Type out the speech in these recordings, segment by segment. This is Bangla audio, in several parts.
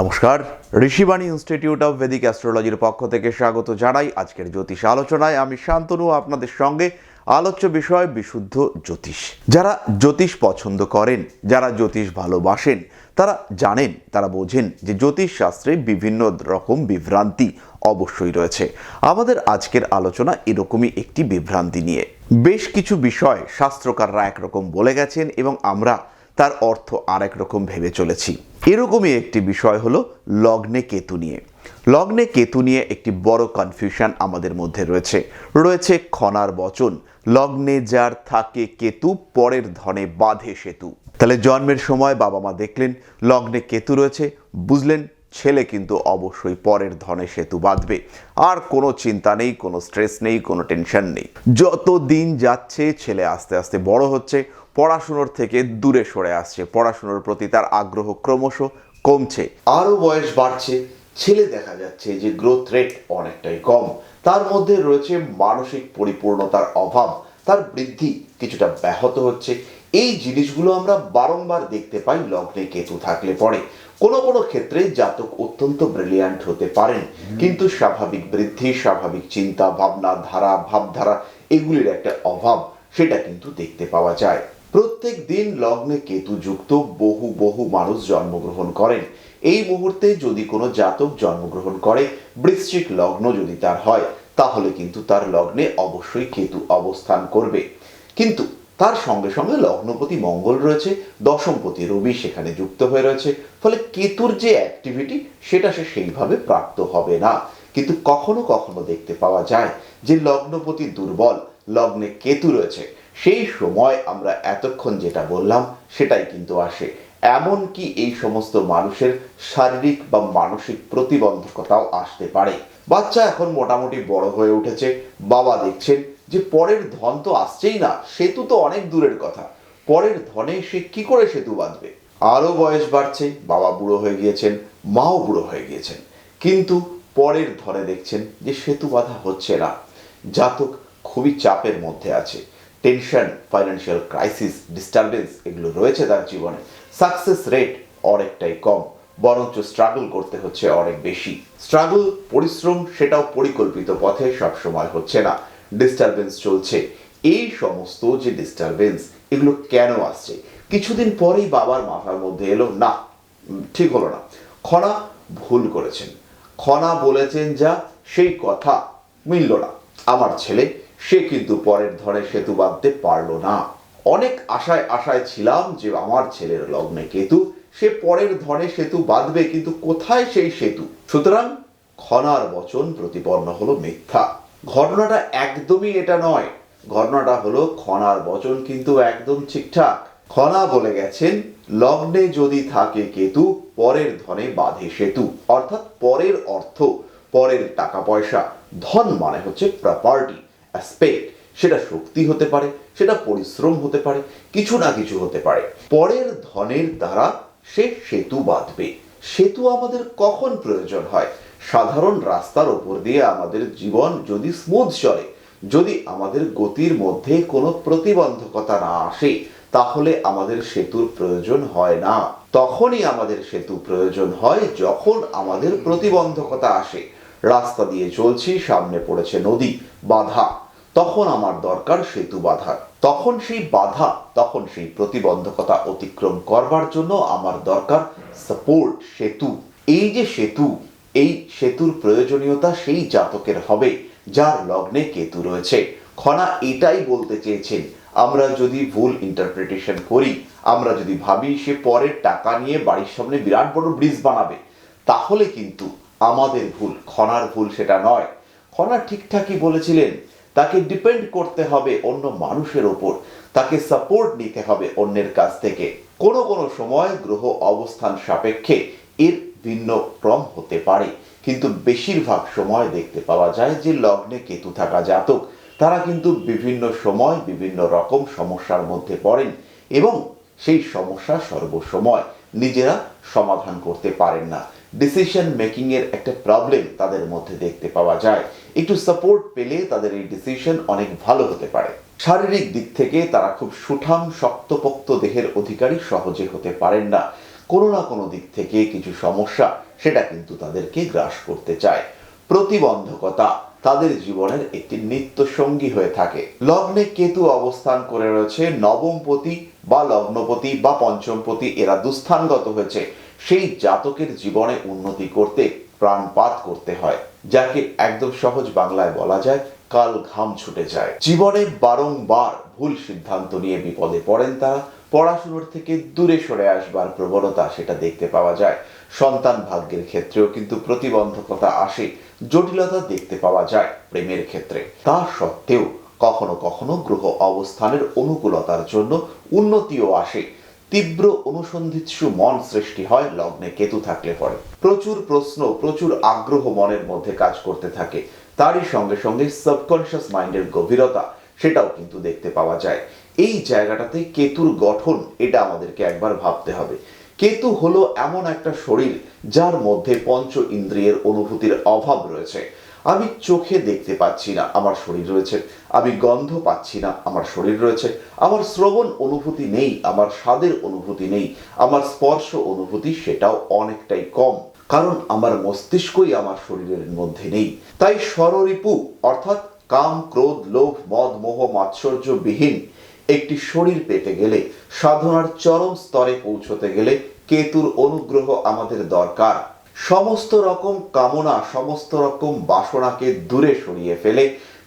নমস্কার, ঋষিবাণী ইনস্টিটিউট অফ ভেদিক অ্যাস্ট্রোলজির পক্ষ থেকে স্বাগত জানাই আজকের জ্যোতিষ আলোচনায়। আমি শান্তনু, আপনাদের সঙ্গে আলোচ্য বিষয় বিশুদ্ধ জ্যোতিষ। যারা জ্যোতিষ পছন্দ করেন, যারা জ্যোতিষ ভালোবাসেন, তারা জানেন, তারা বোঝেন যে জ্যোতিষ শাস্ত্রে বিভিন্ন রকম বিভ্রান্তি অবশ্যই রয়েছে। আমাদের আজকের আলোচনা এরকমই একটি বিভ্রান্তি নিয়ে। বেশ কিছু বিষয় শাস্ত্রকাররা একরকম বলে গেছেন এবং আমরা তার অর্থ আরেক রকম ভেবে চলেছি। এরকমই একটি বিষয় হলো লগ্নে কেতু নিয়ে। লগ্নে কেতু নিয়ে একটি বড় কনফিউশন আমাদের মধ্যে রয়েছে। রয়েছে খনার বচন, লগ্নে যার থাকে কেতু, পরের ধনে বাঁধে সেতু। তাহলে জন্মের সময় বাবা মা দেখলেন লগ্নে কেতু রয়েছে, বুঝলেন ছেলে কিন্তু অবশ্যই পরের ধনে সেতু বাঁধবে। আর কোনো চিন্তা নেই, কোনো স্ট্রেস নেই, কোনো টেনশন নেই। যত দিন যাচ্ছে, ছেলে আস্তে আস্তে বড় হচ্ছে, পড়াশুনোর থেকে দূরে সরে আসছে। পড়াশুনোর প্রতি তার আগ্রহ ক্রমশ কমছে। আরও বয়স বাড়ছে, ছেলে দেখা যাচ্ছে যে গ্রোথ রেট অনেকটাই কম। তার মধ্যে রয়েছে মানসিক পরিপূর্ণতার অভাব। তার বৃদ্ধি কিছুটা ব্যাহত হচ্ছে। এই জিনিসগুলো আমরা বারংবার দেখতে পাই লগ্নে কেতু থাকলে পরে। কোনো কোনো ক্ষেত্রে জাতক অত্যন্ত ব্রিলিয়ান্ট হতে পারেন। কিন্তু স্বাভাবিক বৃদ্ধি, স্বাভাবিক চিন্তা, ভাবনা, ধারা, ভাবধারা, এগুলির একটা অভাব, সেটা কিন্তু দেখতে পাওয়া যায়। প্রত্যেক দিন লগ্নে কেতু যুক্ত বহু বহু মানুষ জন্মগ্রহণ করেন। এই মুহূর্তে যদি কোনো জাতক জন্মগ্রহণ করে, বৃশ্চিক লগ্ন যদি তার হয়, তাহলে কিন্তু তার লগ্নে অবশ্যই কেতু অবস্থান করবে। কিন্তু তার সঙ্গে সঙ্গে লগ্নপতি মঙ্গল রয়েছে, দশমপতি রবি সেখানে যুক্ত হয়ে রয়েছে, ফলে কেতুর যে অ্যাক্টিভিটি সেটা সে সেইভাবে প্রাপ্ত হবে না। কিন্তু কখনো কখনো দেখতে পাওয়া যায় যে লগ্নপতি দুর্বল, লগ্নে কেতু রয়েছে, সেই সময় আমরা এতক্ষণ যেটা বললাম সেটাই কিন্তু আসে। এমনকি এই সমস্ত মানুষের শারীরিক বা মানসিক প্রতিবন্ধকতাও আসতে পারে। বাচ্চা এখন মোটামুটি বড় হয়ে উঠেছে, বাবা দেখছেন যে পরের ধন তো আসছেই না, সেতু তো অনেক দূরের কথা। পরের ধনে সে কি করে সেতু বাঁধবে? আরও বয়স বাড়ছে, বাবা বুড়ো হয়ে গিয়েছেন, মাও বুড়ো হয়ে গিয়েছেন। কিন্তু পরের ধনে দেখছেন যে সেতু বাঁধা হচ্ছে না। জাতক খুবই চাপের মধ্যে আছে। টেনশন ফাইন্যান্সিয়াল ক্রাইসিস ডিস্টারবেন্স এগুলো রয়েছে তার জীবনে। সাকসেস রেট অনেকটাই কম, বরঞ্চ স্ট্রাগল করতে হচ্ছে অনেক বেশি। স্ট্রাগল পরিশ্রম সেটাও পরিকল্পিত পথে সবসময় হচ্ছে না। ডিস্টারবেন্স চলছে। এই সমস্ত যে ডিস্টারবেন্স এগুলো কেন আসছে? কিছুদিন পরেই বাবার মাথার মধ্যে এলো, না ঠিক হলো না। খনা ভুল করেছেন। খনা বলেছেন যা, সেই কথা মিলল না। আমার ছেলে, সে কিন্তু পরের ধরে সেতু বাঁধতে পারল না। অনেক আশায় আশায় ছিলাম যে আমার ছেলের লগ্নে কেতু, সে পরের ধরে সেতু বাঁধবে, কিন্তু কোথায় সেই সেতু? সুতরাং খনার বচন প্রতিপন্ন হলো মিথ্যা। ঘটনাটা একদমই এটা নয়। ঘটনাটা হলো খনার বচন কিন্তু একদম ঠিকঠাক। খনা বলে গেছেন, লগ্নে যদি থাকে কেতু, পরের ধনে বাঁধে সেতু। অর্থাৎ পরের অর্থ, পরের টাকা পয়সা। ধন মানে হচ্ছে প্রপার্টি অ্যাসপেক্ট সেটা শক্তি হতে পারে, সেটা পরিশ্রম হতে পারে, কিছু না কিছু হতে পারে। পরের ধনের দ্বারা সে সেতু বাঁধবে। সেতু আমাদের কখন প্রয়োজন হয়? সাধারণ রাস্তার ওপর দিয়ে আমাদের জীবন যদি স্মুথ চলে, যদি আমাদের গতির মধ্যে কোনো প্রতিবন্ধকতা না আসে, তাহলে আমাদের সেতুর প্রয়োজন হয় না। তখনই আমাদের সেতু প্রয়োজন হয় যখন আমাদের প্রতিবন্ধকতা আসে। রাস্তা দিয়ে চলছি, সামনে পড়েছে নদী, বাধা। তখন আমার দরকার সেতু বাধা তখন সেই বাধা, তখন সেই প্রতিবন্ধকতা অতিক্রম করবার জন্য আমার দরকার সাপোর্ট সেতু। এই যে সেতু এই সেতুর প্রয়োজনীয়তা সেই জাতকের হবে, যার লগ্নে কেতু রয়েছে। খনা এটাই বলতে চেয়েছেন, আমরা যদি ভুল ইন্টারপ্রিটেশন করি, আমরা যদি ভাবি সে পরের টাকা নিয়ে বাড়ির সামনে বিরাট বড় ব্রিজ বানাবে, তাহলে কিন্তু আমাদের ভুল, খনার ভুল সেটা নয়। খনা ঠিকঠাকই বলেছিলেন, তাকে ডিপেন্ড করতে হবে অন্য মানুষের ওপর, তাকে সাপোর্ট নিতে হবে অন্যের কাছ থেকে। কোনো কোনো সময় গ্রহ অবস্থান সাপেক্ষে এর ভিন্ন ক্রম হতে পারে। কিন্তু বেশিরভাগ সময় দেখতে পাওয়া যায় যে, লগ্নে কেতু থাকা জাতক, তারা কিন্তু বিভিন্ন সময় বিভিন্ন রকম সমস্যার মধ্যে পড়েন এবং সেই সমস্যা সর্বসময় নিজেরা সমাধান করতে পারেন না। ডিসিশন মেকিংয়ের একটা প্রবলেম তাদের মধ্যে দেখতে পাওয়া যায়। একটু সাপোর্ট পেলে তাদের এই ডিসিশন অনেক ভালো হতে পারে। শারীরিক দিক থেকে তারা খুব সুঠাম, শক্তপোক্ত দেহের অধিকারী সহজে হতে পারেন না। কোনো না কোনো দিক থেকে কিছু সমস্যা, সেটা কিন্তু তাদেরকে গ্রাস করতে চায়। প্রতিবন্ধকতা তাদের জীবনের একটি নিত্য সঙ্গী হয়ে থাকে। লগ্নে কেতু অবস্থান করে রয়েছে, নবমপতি বা লগ্নপতি বা পঞ্চমপতি এরা দুস্থানগত হয়েছে। সেই জাতকের জীবনে উন্নতি করতে প্রাণপাত করতে হয়, যাকে একদম সহজ বাংলায় বলা যায় কাল ঘাম ছুটে যায়। জীবনে বারংবার ভুল সিদ্ধান্ত নিয়ে বিপদে পড়েন তারা পড়াশোনার থেকে দূরে সরে আসবার প্রবণতা সেটা দেখতে পাওয়া যায়। সন্তান ভাগ্যের ক্ষেত্রেও কিন্তু প্রতিবন্ধকতা আসে, জটিলতা দেখতে পাওয়া যায় প্রেমের ক্ষেত্রে। তা সত্ত্বেও কখনো কখনো গ্রহ অবস্থানের অনুকূলতার জন্য উন্নতিও আসে। তীব্র অনুসন্ধিৎসু মন সৃষ্টি হয়, লগ্নে কেতু থাকলে পরে। প্রচুর প্রশ্ন, প্রচুর আগ্রহ মনের মধ্যে কাজ করতে থাকে। তারই সঙ্গে সঙ্গে সাবকনশিয়াস মাইন্ডের গভীরতা, সেটাও কিন্তু দেখতে পাওয়া যায়। এই জায়গাটাতে কেতুর গঠন, এটা আমাদেরকে একবার ভাবতে হবে। কেতু হলো এমন একটা শরীর যার মধ্যে পঞ্চ ইন্দ্রিয়ের অনুভূতির অভাব রয়েছে। আমি চোখে দেখতে পাচ্ছি না, আমার শরীর রয়েছে। আমি গন্ধ পাচ্ছি না, আমার শরীর রয়েছে। আমার শ্রবণ অনুভূতি নেই, আমার স্বাদের অনুভূতি নেই, আমার স্পর্শ অনুভূতি সেটাও অনেকটাই কম। কারণ আমার মস্তিষ্কই আমার শরীরের মধ্যে নেই। তাই স্বররিপু, অর্থাৎ কাম, ক্রোধ, লোভ, মদ, মোহ, মাৎসর্যবিহীন একটি শরীর পেতে গেলে, সাধনার চরম স্তরে পৌঁছতে গেলে কেতুর অনুগ্রহ আমাদের দরকার। সমস্ত রকম কামনা, সমস্ত রকম বাসনাকে দূরে সরিয়ে ফেলে,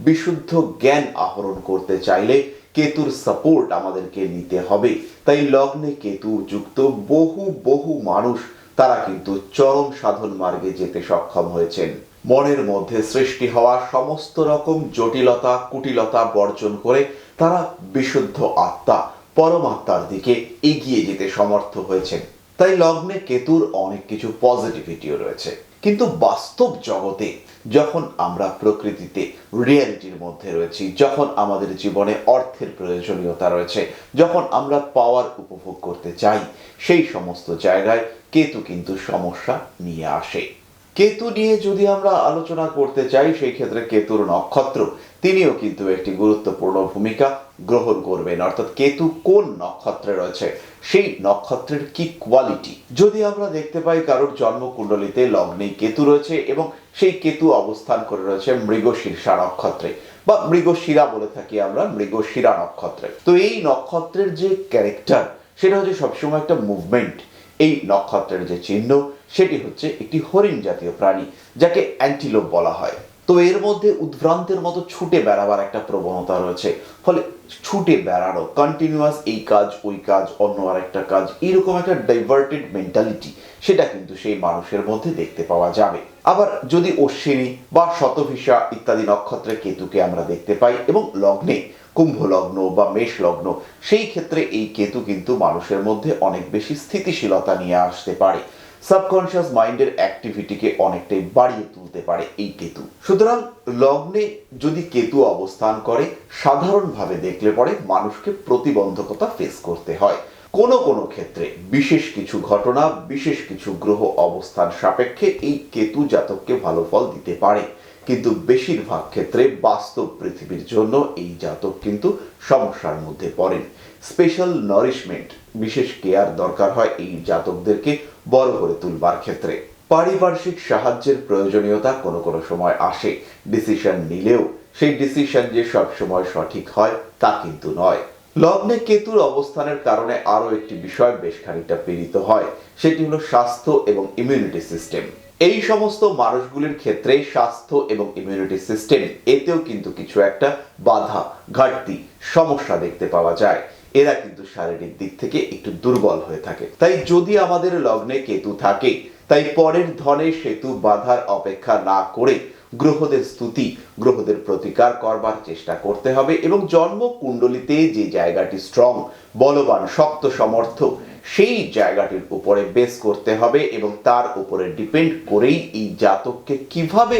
বিশুদ্ধ জ্ঞান আহরণ করতে চাইলে কেতুর সাপোর্ট আমাদেরকে নিতে হবে। তাই লগ্নে কেতু যুক্ত বহু বহু মানুষ, তারা কিন্তু চরম সাধন মার্গে যেতে সক্ষম হয়েছেন। মনের মধ্যে সৃষ্টি হওয়া সমস্ত রকম জটিলতা, কুটিলতা বর্জন করে তারা বিশুদ্ধ আত্মা পরমাত্মার দিকে এগিয়ে যেতে সমর্থ হয়েছেন। তাই লগ্নে কেতুর অনেক কিছু পজিটিভিটিও রয়েছে। কিন্তু বাস্তব জগতে যখন আমরা প্রকৃতিতে রিয়ালিটির মধ্যে রয়েছি, যখন আমাদের জীবনে অর্থের প্রয়োজনীয়তা রয়েছে, যখন আমরা পাওয়ার উপভোগ করতে চাই, সেই সমস্ত জায়গায় কেতু কিন্তু সমস্যা নিয়ে আসে। কেতু নিয়ে যদি আমরা আলোচনা করতে চাই, সেই ক্ষেত্রে কেতুর নক্ষত্র। তিনিও কিন্তু একটি গুরুত্বপূর্ণ ভূমিকা গ্রহণ করবেন। অর্থাৎ কেতু কোন নক্ষত্রে রয়েছে? সেই নক্ষত্রের কি কোয়ালিটি যদি আমরা দেখতে পাই কারোর জন্মকুণ্ডলিতে লগ্নে কেতু রয়েছে এবং সেই কেতু অবস্থান করে রয়েছে মৃগশীর্ষা নক্ষত্রে বা মৃগশিরা বলে থাকি আমরা, মৃগশিরা নক্ষত্রে। তো এই নক্ষত্রের যে ক্যারেক্টার সেটা হচ্ছে সবসময় একটা মুভমেন্ট এই নক্ষত্রের যে চিহ্ন সেটি হচ্ছে একটি হরিণ জাতীয় প্রাণী, যাকে অ্যান্টিলোপ বলা হয়। তো এর মধ্যে উদ্ভ্রান্তের মতো ছুটে বেড়াবার একটা প্রবণতা রয়েছে। ফলে ছুটে বেড়ানো কন্টিনিউয়াস এই কাজ, ওই কাজ, অন্য আর একটা কাজ, এরকম একটা ডাইভার্টেড মেন্টালিটি সেটা কিন্তু সেই মানুষের মধ্যে দেখতে পাওয়া যাবে। আবার যদি অশ্বিনী বা শতভিসা ইত্যাদি নক্ষত্রের কেতুকে আমরা দেখতে পাই এবং লগ্নে কুম্ভ লগ্ন বা মেষ লগ্ন সেই ক্ষেত্রে এই কেতু কিন্তু মানুষের মধ্যে অনেক বেশি স্থিতিশীলতা নিয়ে আসতে পারে। সাবকনশিয়াস মাইন্ডের অ্যাক্টিভিটিকে অনেকটাই বাড়িয়ে তুলতে পারে এই কেতু। সুতরাং লগ্নে যদি কেতু অবস্থান করে, সাধারণভাবে দেখলে পরে মানুষকে প্রতিবন্ধকতা ফেস করতে হয়। কোনো কোনো ক্ষেত্রে বিশেষ কিছু ঘটনা, বিশেষ কিছু গ্রহ অবস্থান সাপেক্ষে এই কেতু জাতককে ভালো ফল দিতে পারে। কিন্তু বেশিরভাগ ক্ষেত্রে বাস্তব পৃথিবীর জন্য এই জাতক কিন্তু সমস্যার মধ্যে পড়েন। স্পেশাল নারিশমেন্ট বিশেষ কেয়ার দরকার হয় এই জাতকদেরকে বড় করে তুলবার ক্ষেত্রে। পারিপার্শ্বিক সাহায্যের প্রয়োজনীয়তা কোনো কোনো সময় আসে। ডিসিশন নিলেও সেই ডিসিশন যে সব সময় সঠিক হয় তা কিন্তু নয়। লগ্নে কেতুর অবস্থানের কারণে আরও একটি বিষয় বেশ খানিকটা পীড়িত হয়। সেটি হলো স্বাস্থ্য এবং ইমিউনিটি সিস্টেম এই সমস্ত মানুষগুলির ক্ষেত্রে স্বাস্থ্য এবং ইমিউনিটি সিস্টেম এতেও কিন্তু কিছু একটা বাধা, ঘাটতি, সমস্যা দেখতে পাওয়া যায়। এরা কিন্তু শারীরিক দিক থেকে একটু দুর্বল হয়ে থাকে। তাই যদি আমাদের লগ্নে কেতু থাকে, তাই পরের ধনে সেতু বাধার অপেক্ষা না করে গ্রহদের স্তুতি, গ্রহদের প্রতিকার করবার চেষ্টা করতে হবে এবং জন্ম কুণ্ডলিতে যে জায়গাটি স্ট্রং বলবান, শক্ত সমর্থ সেই জায়গাটির উপরে বেস করতে হবে এবং তার উপরে ডিপেন্ড করেই এই জাতককে কীভাবে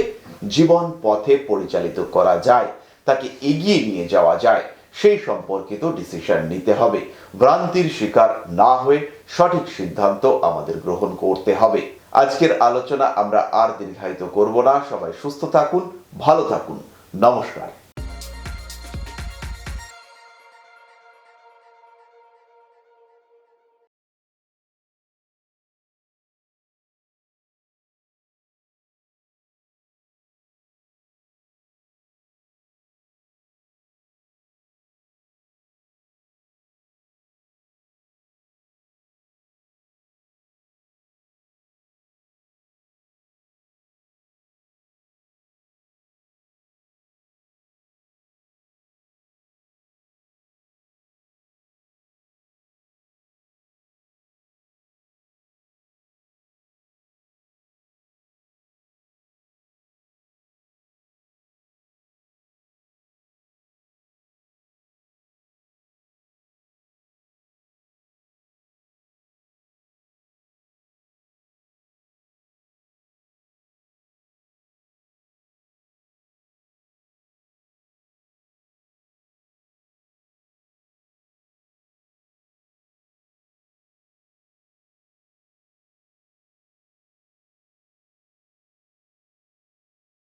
জীবন পথে পরিচালিত করা যায়, তাকে এগিয়ে নিয়ে যাওয়া যায়, সেই সম্পর্কিত ডিসিশন নিতে হবে। ভ্রান্তির শিকার না হয়ে সঠিক সিদ্ধান্ত আমাদের গ্রহণ করতে হবে। আজকের আলোচনা আমরা আর দীর্ঘায়িত করব না। সবাই সুস্থ থাকুন, ভালো থাকুন। নমস্কার।